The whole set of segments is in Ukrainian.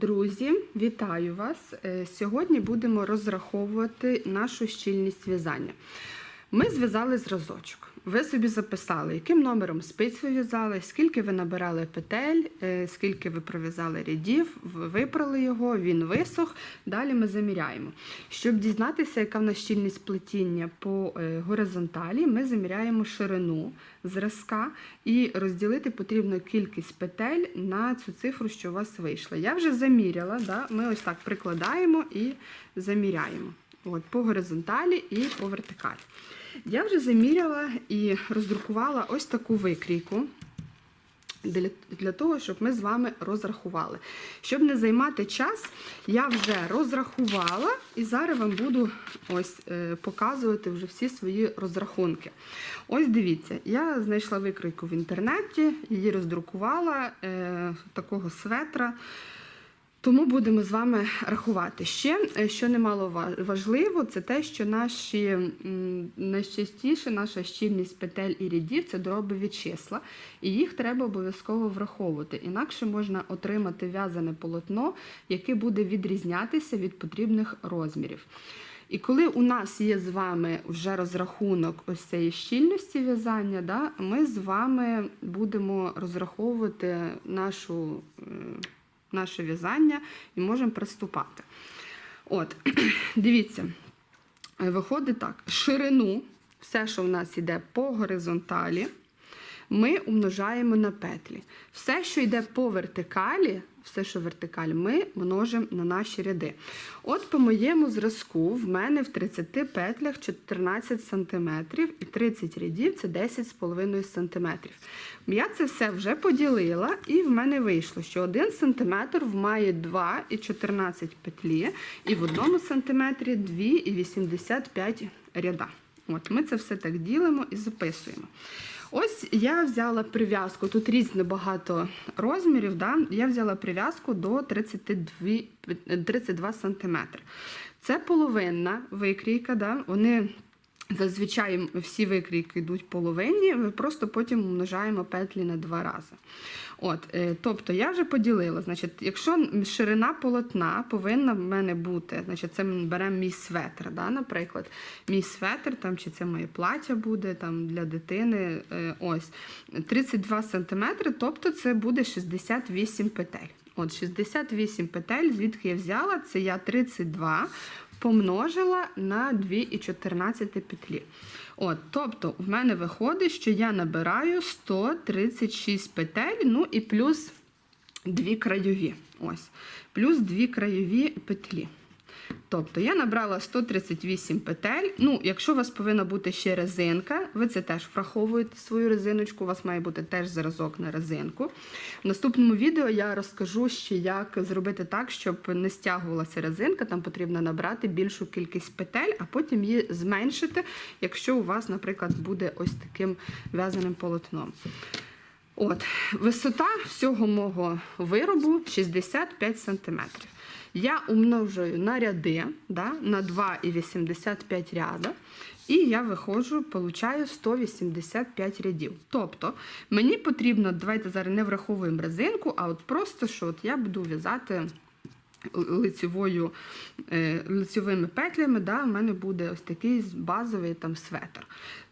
Друзі, вітаю вас! Е, Сьогодні будемо розраховувати нашу щільність в'язання. Ми зв'язали зразочок. Ви собі записали, яким номером спиць ви в'язали, скільки ви набирали петель, е, скільки ви пров'язали рядів, випрали його, він висох. Далі ми заміряємо. Щоб дізнатися, яка в нас щільність плетіння по е, горизонталі, ми заміряємо ширину зразка і розділити потрібну кількість петель на цю цифру, що у вас вийшла. Я вже заміряла, да? ми ось так прикладаємо і заміряємо. От, по горизонталі і по вертикалі. Я вже заміряла і роздрукувала ось таку викрійку для, того, щоб ми з вами розрахували. Щоб не займати час, я вже розрахувала і зараз вам буду ось е, показувати вже всі свої розрахунки. Ось дивіться, я знайшла викрійку в інтернеті, її роздрукувала е, такого светра. Тому будемо з вами рахувати. Ще, е, що немало важливо, це те, що наші найчастіше наша щільність петель і рядів це дробові числа, і їх треба обов'язково враховувати. Інакше можна отримати в'язане полотно, яке буде відрізнятися від потрібних розмірів. І коли у нас є з вами вже розрахунок ось цієї щільності в'язання, да, ми з вами будемо розраховувати нашу. Наше в'язання і можемо приступати. От, дивіться, е, виходить так: ширину, все, що в нас йде по горизонталі, ми умножаємо на петлі. Все, що йде по вертикалі, все, що вертикаль, ми множимо на наші ряди. От по моєму зразку в мене в 30 петлях 14 см і 30 рядів це 10,5 см. Я це все вже поділила, і в мене вийшло, що 1 см має 2 і 14 петлі, і в 1 см 2 і 85 ряда. От, ми це все так ділимо і записуємо. Ось я взяла прив'язку, тут різне багато розмірів, да? я взяла прив'язку до 32, 32 см. Це половинна викрійка, да? вони зазвичай всі викрійки йдуть половинні, просто потім умножаємо петлі на два рази. От, е, тобто я вже поділила, значить, якщо ширина полотна повинна в мене бути, значить, це ми беремо мій светр, да, наприклад, мій светр, там, чи це моє плаття буде там, для дитини, е, ось, 32 см, тобто це буде 68 петель. От 68 петель, звідки я взяла, це я 32 помножила на 2,14 петлі. От, тобто, в мене виходить, що я набираю 136 петель, ну і плюс дві краєві. Ось, плюс дві краєві петлі. Тобто я набрала 138 петель. Ну, якщо у вас повинна бути ще резинка, ви це теж враховуєте свою резиночку, у вас має бути теж зразок на резинку. В наступному відео я розкажу ще, як зробити так, щоб не стягувалася резинка. Там потрібно набрати більшу кількість петель, а потім її зменшити, якщо у вас, наприклад, буде ось таким в'язаним полотном. От, висота всього мого виробу 65 см. Я умножую на ряди да, на 2,85 ряда. І я виходжу, получаю 185 рядів. Тобто мені потрібно, давайте зараз не враховуємо резинку, а от просто що от я буду в'язати лицевою, е, лицевими петлями, да, у мене буде ось такий базовий там светр.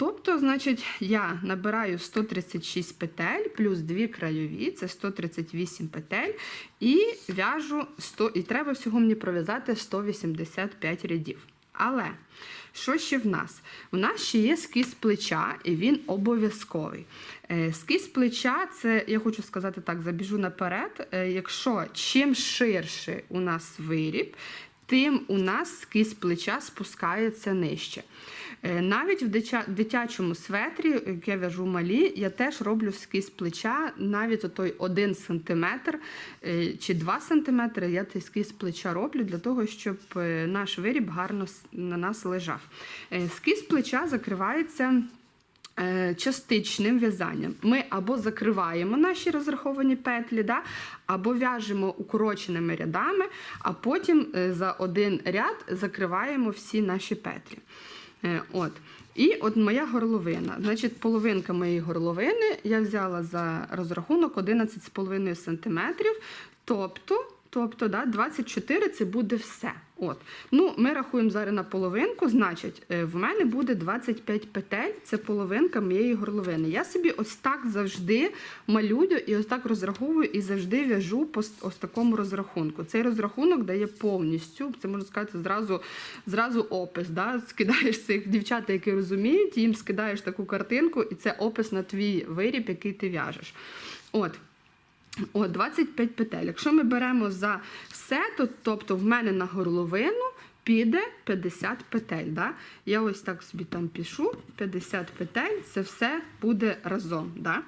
Тобто, значить, я набираю 136 петель плюс 2 краєві, це 138 петель, і в'яжу 100, і треба всього мені пров'язати 185 рядів. Але що ще в нас? У нас ще є скіз плеча, і він обов'язковий. Е, Скіз плеча, це я хочу сказати так, забіжу наперед. е, Якщо чим ширше у нас виріб, тим у нас скіз плеча спускається нижче. Е, Навіть в дитячому светрі, як я в'яжу малі, я теж роблю скіз плеча, навіть отой 1 см е, чи 2 см, я цей скіз плеча роблю для того, щоб е, наш виріб гарно на нас лежав. Е, Скіз плеча закривається е, частичним в'язанням. Ми або закриваємо наші розраховані петлі, да, або в'яжемо укороченими рядами, а потім е, за один ряд закриваємо всі наші петлі. Е, От. І от моя горловина. Значить, половинка моєї горловини я взяла за розрахунок 11,5 см. Тобто Тобто, да, 24 це буде все. От. Ну, ми рахуємо зараз на половинку, значить, е, в мене буде 25 петель, це половинка моєї горловини. Я собі ось так завжди малюю і ось так розраховую і завжди в'яжу по ось такому розрахунку. Цей розрахунок дає повністю, це можна сказати, зразу, зразу опис. Да? Скидаєш цих дівчат, які розуміють, їм скидаєш таку картинку, і це опис на твій виріб, який ти в'яжеш. От. О, 25 петель. Якщо ми беремо за все, то тобто в мене на горловину піде 50 петель. Да? Я ось так собі там пишу, 50 петель, це все буде разом. Да?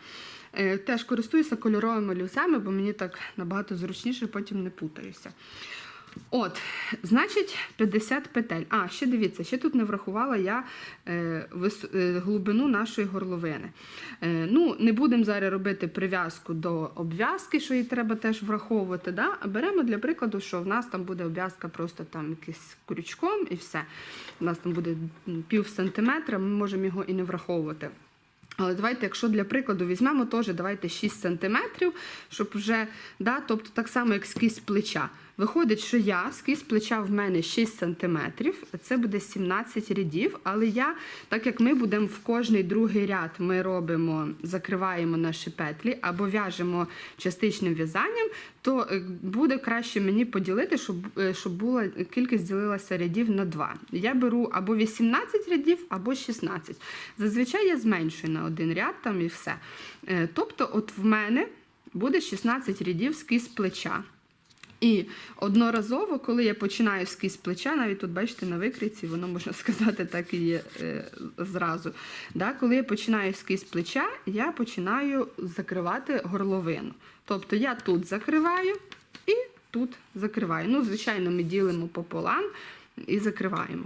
Е, теж користуюся кольоровими олівцями, бо мені так набагато зручніше, потім не путаюся. От, значить, 50 петель. А, ще дивіться, ще тут не врахувала я е, вис, е, глибину нашої горловини. Е, ну, не будемо зараз робити прив'язку до обв'язки, що її треба теж враховувати. Да? А беремо для прикладу, що в нас там буде обв'язка просто там якийсь крючком і все. У нас там буде пів сантиметра, ми можемо його і не враховувати. Але давайте, якщо для прикладу візьмемо теж давайте 6 см, щоб вже, да, тобто так само, як скіз плеча. Виходить, що я скіз плеча в мене 6 см, це буде 17 рядів, але я, так як ми будемо в кожний другий ряд, ми робимо, закриваємо наші петлі або в'яжемо частичним в'язанням, то е, буде краще мені поділити, щоб, е, щоб була кількість ділилася рядів на 2. Я беру або 18 рядів, або 16. Зазвичай я зменшую на один ряд там і все. Е, Тобто, от в мене буде 16 рядів скіз плеча. І одноразово, коли я починаю скіз плеча, навіть тут бачите на викриці, воно можна сказати, так і є е, зразу. Да? Коли я починаю скіз плеча, я починаю закривати горловину. Тобто я тут закриваю і тут закриваю. Ну, звичайно, ми ділимо пополам і закриваємо.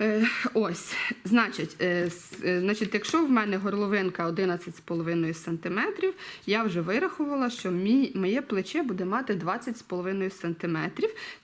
Е, ось, значить, е, е, значить, якщо в мене горловинка 11,5 см, я вже вирахувала, що мій, моє плече буде мати 20,5 см,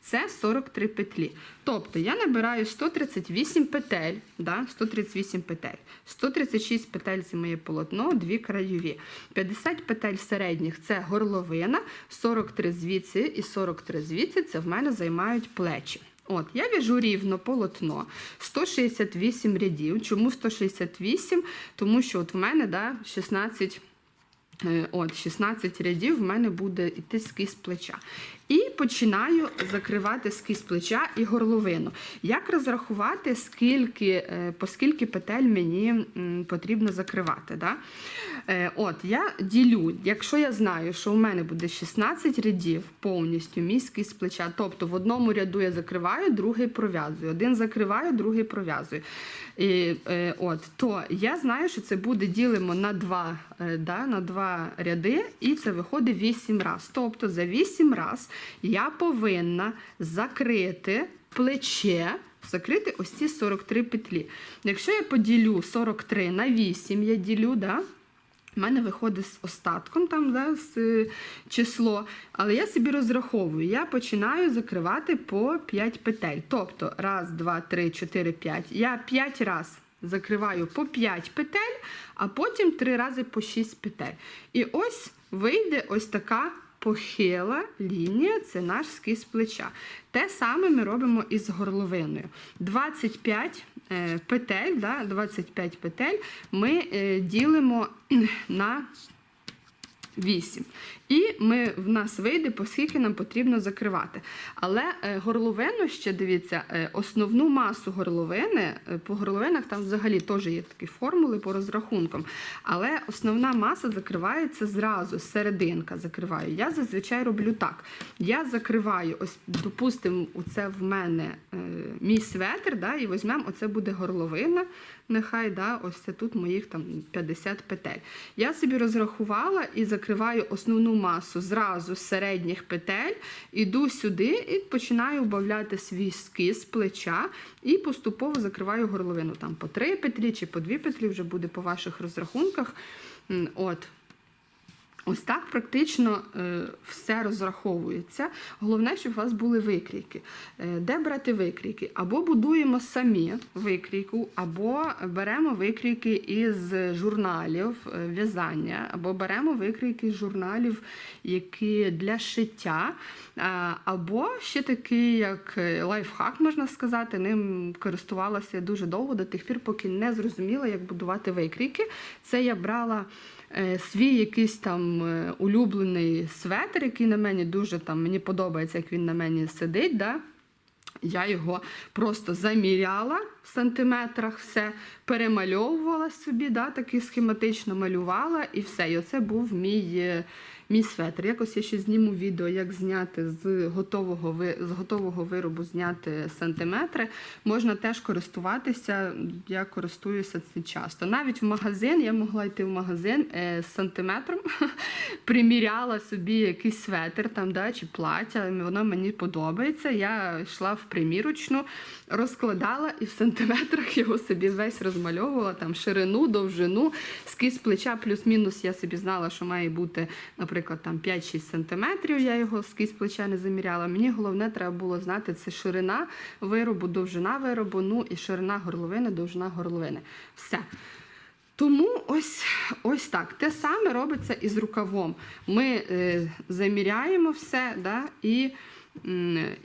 це 43 петлі. Тобто я набираю 138 петель, да, 138 петель, 136 петель це моє полотно, дві краєві. 50 петель середніх це горловина, 43 звідси і 43 звідси це в мене займають плечі. От, я в'яжу рівно полотно 168 рядів. Чому 168? Тому що от в мене да, 16, е, от, 16 рядів в мене буде йти скіз плеча. І починаю закривати скіз плеча і горловину. Як розрахувати, скільки, е, по скільки петель мені потрібно закривати? Да? Е, От, я ділю, якщо я знаю, що у мене буде 16 рядів повністю мій скіз плеча, тобто в одному ряду я закриваю, другий пров'язую. Один закриваю, другий пров'язую. Е, от, то я знаю, що це буде ділимо на два, да, на два ряди, і це виходить 8 раз. Тобто за 8 раз я повинна закрити плече. Закрити ось ці 43 петлі. Якщо я поділю 43 на 8, я ділю, да, у мене виходить з остатком там да, з, е, число, але я собі розраховую. Я починаю закривати по 5 петель. Тобто, раз, два, три, чотири, п'ять. Я 5 раз закриваю по 5 петель, а потім 3 рази по 6 петель. І ось вийде ось така похила лінія це наш скіз плеча. Те саме ми робимо із горловиною. 25 е, петель, да, 25 петель ми е, ділимо на 8. І ми, в нас вийде, по скільки нам потрібно закривати. Але е, горловину ще дивіться, е, основну масу горловини, е, по горловинах там взагалі теж є такі формули по розрахункам. Але основна маса закривається зразу, серединка закриваю. Я зазвичай роблю так. Я закриваю, ось, допустимо, оце в мене мій светр, да, і візьмемо, оце буде горловина. Нехай да, ось це тут моїх там 50 петель. Я собі розрахувала і закриваю основну масу зразу з середніх петель, іду сюди і починаю вбавляти свій скіз плеча і поступово закриваю горловину. Там по три петлі чи по дві петлі вже буде по ваших розрахунках. От. Ось так практично е, все розраховується. Головне, щоб у вас були викрійки. Е, Де брати викрійки? Або будуємо самі викрійку, або беремо викрійки із журналів е, в'язання, або беремо викрійки з журналів, які для шиття, або ще такий, як лайфхак, можна сказати, ним користувалася дуже довго до тих пір, поки не зрозуміла, як будувати викрійки. Це я брала свій якийсь там е, улюблений светр, який на мені дуже там мені подобається, як він на мені сидить. Да? Я його просто заміряла в сантиметрах, все перемальовувала собі, да, таки схематично малювала і все. І оце був мій, е, мій светр. Якось я ще зніму відео, як зняти з готового, з готового виробу зняти сантиметри. Можна теж користуватися. Я користуюся цим часто. Навіть в магазин я могла йти в магазин е, з сантиметром, приміряла собі якийсь светр там, да, чи плаття. Воно мені подобається. Я йшла в примірочну, розкладала і в сантиметрах його собі весь розмальовувала, там ширину, довжину, скіз плеча, плюс-мінус я собі знала, що має бути, наприклад, там 5-6 сантиметрів. Я його скіз плеча не заміряла. Мені головне треба було знати це ширина виробу, довжина виробу, ну і ширина горловини, довжина горловини. Все. Тому ось, ось так. Те саме робиться і з рукавом. Ми е, заміряємо все да, і,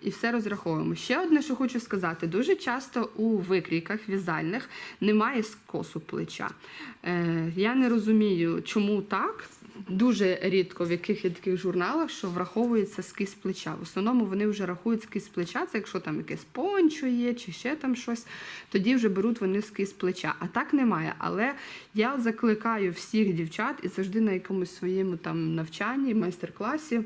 і все розраховуємо. Ще одне, що хочу сказати: дуже часто у викрійках в'язальних немає скосу плеча. Е, я не розумію, чому так. Дуже рідко в яких є таких журналах, що враховується скіз плеча. В основному вони вже рахують скіз плеча, це якщо там якесь пончо є, чи ще там щось, тоді вже беруть вони скіз плеча. А так немає. Але я закликаю всіх дівчат і завжди на якомусь своєму там навчанні, майстер-класі.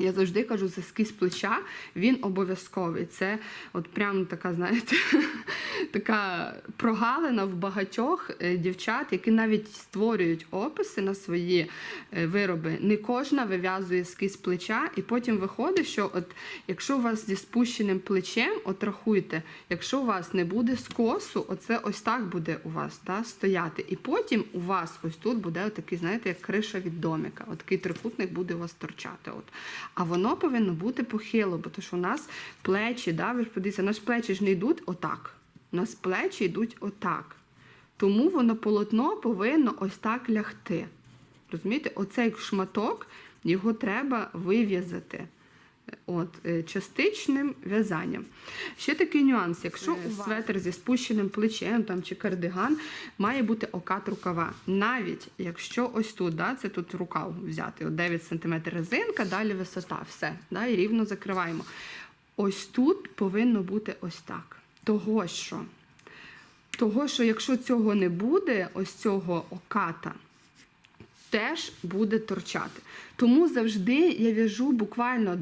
Я завжди кажу, за скіз плеча він обов'язковий. Це от прям така, знаєте, така прогалина в багатьох е, дівчат, які навіть створюють описи на свої е, вироби. Не кожна вив'язує скіз плеча, і потім виходить, що от якщо у вас зі спущеним плечем, от рахуйте, якщо у вас не буде скосу, оце ось так буде у вас да, стояти. І потім у вас ось тут буде такий, знаєте, як криша від домика. От такий трикутник буде у вас торчати. От. А воно повинно бути похило, бо то що у нас плечі, да, ви ж подивіться, наші плечі ж не йдуть отак. У нас плечі йдуть отак. Тому воно полотно повинно ось так лягти. Розумієте, оцей шматок його треба вив'язати. От, е, частичним в'язанням. Ще такий нюанс: якщо у вас светр зі спущеним плечем там, чи кардиган, має бути окат рукава. Навіть якщо ось тут, да, це тут рукав взяти, от 9 см резинка, далі висота, все, да, і рівно закриваємо. Ось тут повинно бути ось так. Того що, того, що якщо цього не буде, ось цього оката, теж буде торчати. Тому завжди я в'яжу буквально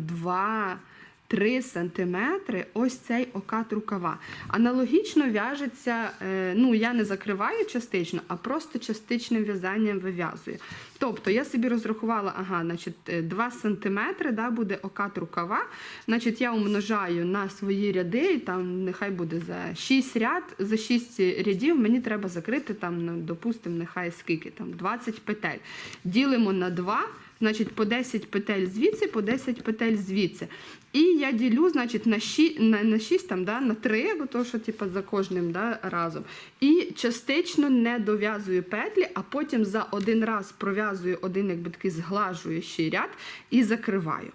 2-3 сантиметри ось цей окат рукава. Аналогічно в'яжеться, е, ну я не закриваю частично, а просто частичним в'язанням вив'язую. Тобто я собі розрахувала, ага, значить, е, 2 сантиметри да, буде окат рукава. Значить, я умножаю на свої ряди, і там нехай буде за 6 ряд, за 6 рядів мені треба закрити там, ну, допустимо, нехай скільки там 20 петель. Ділимо на 2. Значить, по 10 петель звідси, по 10 петель звідси. І я ділю, значить, на 6, на, на 6 там, да, на 3, бо то, що типу, за кожним да, разом. І частично не дов'язую петлі, а потім за один раз пров'язую один, якби такий зглажуючий ряд і закриваю.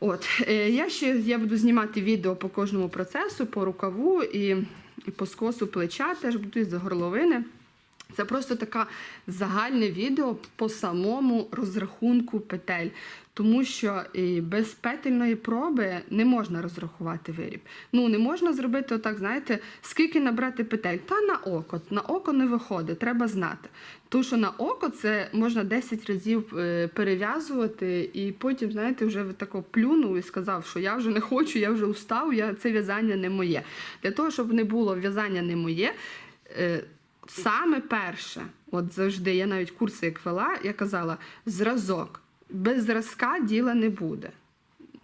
От, е, я ще я буду знімати відео по кожному процесу, по рукаву і, і по скосу плеча, теж буду і за горловини. Це просто таке загальне відео по самому розрахунку петель, тому що і без петельної проби не можна розрахувати виріб. Ну не можна зробити отак, знаєте, скільки набрати петель. Та на око. На око не виходить, треба знати. Тому що на око це можна 10 разів е, перев'язувати, і потім, знаєте, вже тако плюнув і сказав, що я вже не хочу, я вже устав, я це в'язання не моє. Для того, щоб не було в'язання не моє. Саме перше, от завжди, я навіть курси як вела, я казала, зразок. Без зразка діла не буде.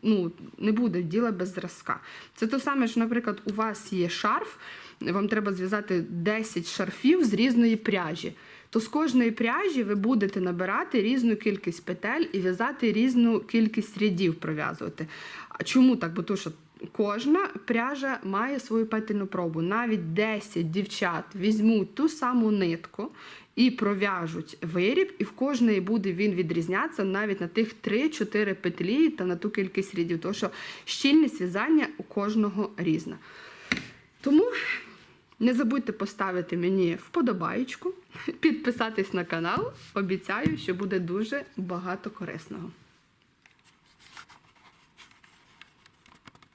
Ну, не буде діла без зразка. Це то саме, що, наприклад, у вас є шарф, вам треба зв'язати 10 шарфів з різної пряжі. то з кожної пряжі ви будете набирати різну кількість петель і в'язати різну кількість рядів пров'язувати. А чому так? Бо то, що кожна пряжа має свою петельну пробу. Навіть 10 дівчат візьмуть ту саму нитку і пров'яжуть виріб, і в кожної буде він відрізнятися навіть на тих 3-4 петлі та на ту кількість рядів. Тому що щільність в'язання у кожного різна. Тому не забудьте поставити мені вподобаєчку, підписатись на канал. Обіцяю, що буде дуже багато корисного.